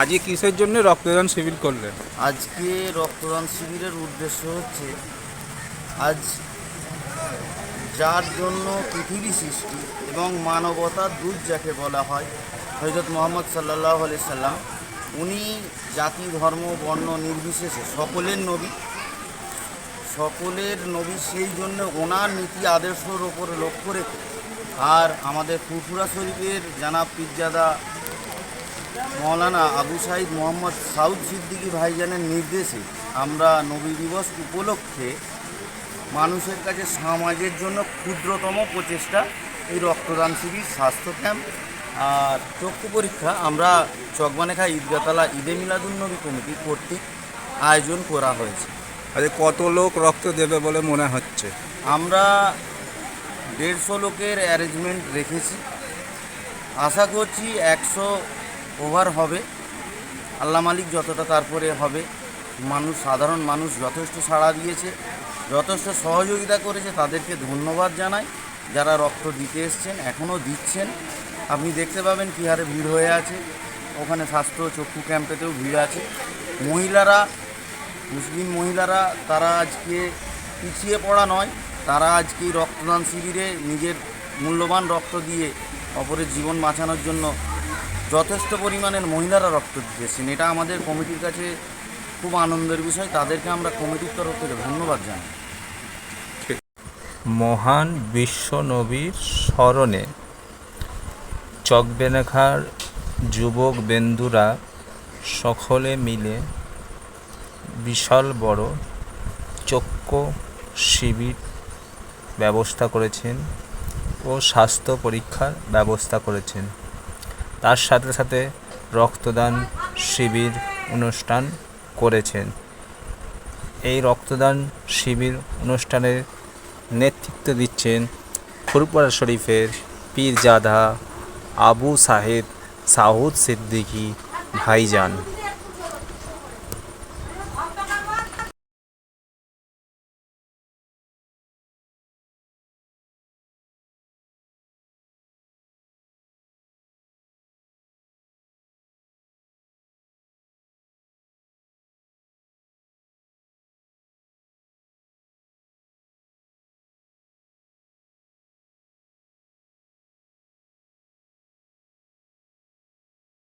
আজকে কিসের জন্য রক্তদান শিবির করলেন? আজকে রক্তদান শিবিরের উদ্দেশ্য হচ্ছে, আজ যার জন্য পৃথিবী সৃষ্টি এবং মানবতার দূত যাকে বলা হয় হজরত মোহাম্মদ সাল্লাহ আলি সাল্লাম, উনি জাতি, ধর্ম, বর্ণ নির্বিশেষে সকলের নবী। সকলের নবী সেই জন্য ওনার নীতি আদর্শর ওপরে লক্ষ্য রেখে আর আমাদের ফুরফুরা শরীফের জানাব পিরজাদা মৌলানা আবু সাইদ মোহাম্মদ সাউদ সিদ্দিকী ভাইজানের নির্দেশে আমরা নবী দিবস উপলক্ষে মানুষের কাছে সমাজের জন্য ক্ষুদ্রতম প্রচেষ্টা এই রক্তদান শিবির স্বাস্থ্য ক্যাম্প আর চক্ষু পরীক্ষা আমরা চকবানেখা ঈদগাতলা ঈদে মিলাদুন্নবী কমিটি কর্তৃক আয়োজন করা হয়েছে। আজকে কত লোক রক্ত দেবে বলে মনে হচ্ছে? আমরা দেড়শো লোকের অ্যারেঞ্জমেন্ট রেখেছি। আশা করছি একশো ওভার হবে। আল্লাহ মালিক যতটা তারপরে হবে। মানুষ, সাধারণ মানুষ যথেষ্ট সাড়া দিয়েছে, যথেষ্ট সহযোগিতা করেছে। তাদেরকে ধন্যবাদ জানাই। যারা রক্ত দিতে এসছেন, এখনও দিচ্ছেন। আপনি দেখতে পাবেন কী হারে ভিড় হয়ে আছে। ওখানে স্বাস্থ্য চক্ষু ক্যাম্পেতেও ভিড় আছে। মহিলারা, মুসলিম মহিলারা, তারা আজকে পিছিয়ে পড়া নয়। তারা আজকে রক্তদান শিবিরে নিজের মূল্যবান রক্ত দিয়ে অপরের জীবন বাঁচানোর জন্য যথেষ্ট পরিমাণের মহিলারা রক্ত দিতেছেন এটা আমাদের কমিটির কাছে খুব আনন্দের বিষয়। তাদেরকে আমরা কমিটির তরফ থেকে ধন্যবাদ জানাই। মহান বিশ্ব নবীর স্মরণে চকবেনাখার যুবক বেন্দুরা সকলে মিলে বিশাল বড় চক্ষু শিবির ব্যবস্থা করেছেন ও স্বাস্থ্য পরীক্ষার ব্যবস্থা করেছেন। তার সাথে সাথে রক্তদান শিবির অনুষ্ঠান করেছেন। এই রক্তদান শিবির অনুষ্ঠানের নেতৃত্ব দিচ্ছেন ফুরপুরা শরীফের পীরজাদা আবু সাহেদ সাউদ সিদ্দিকী ভাইজান।